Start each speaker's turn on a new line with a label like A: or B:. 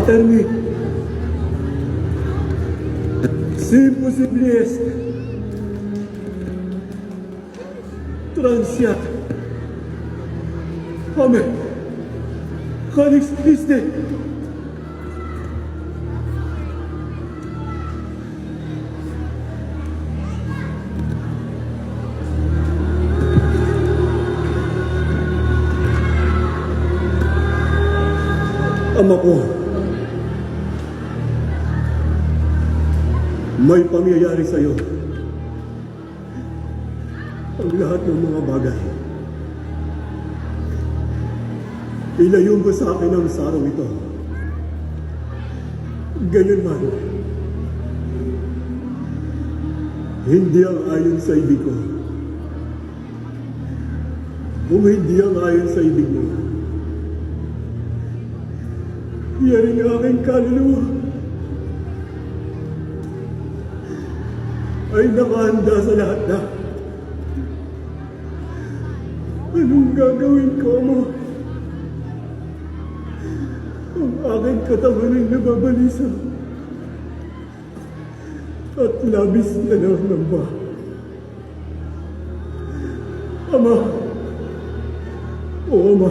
A: Paterni. Simus ibliesc. Transiat. Amen. Hanix Christe. Ama may pangyayari sa iyo. Ang lahat ng mga bagay. Ilayo mo sa akin ang sarong ito. Ganyan man. Hindi ang ayon sa ibig ko. Kung hindi ang ayon sa ibig mo, yan ang aking kaluluwa. Ay nakahanda sa lahat na. Anong gagawin ko mo? Ang aking katawan ay nababalisa. At labis na nangamba. Ama, o Ama,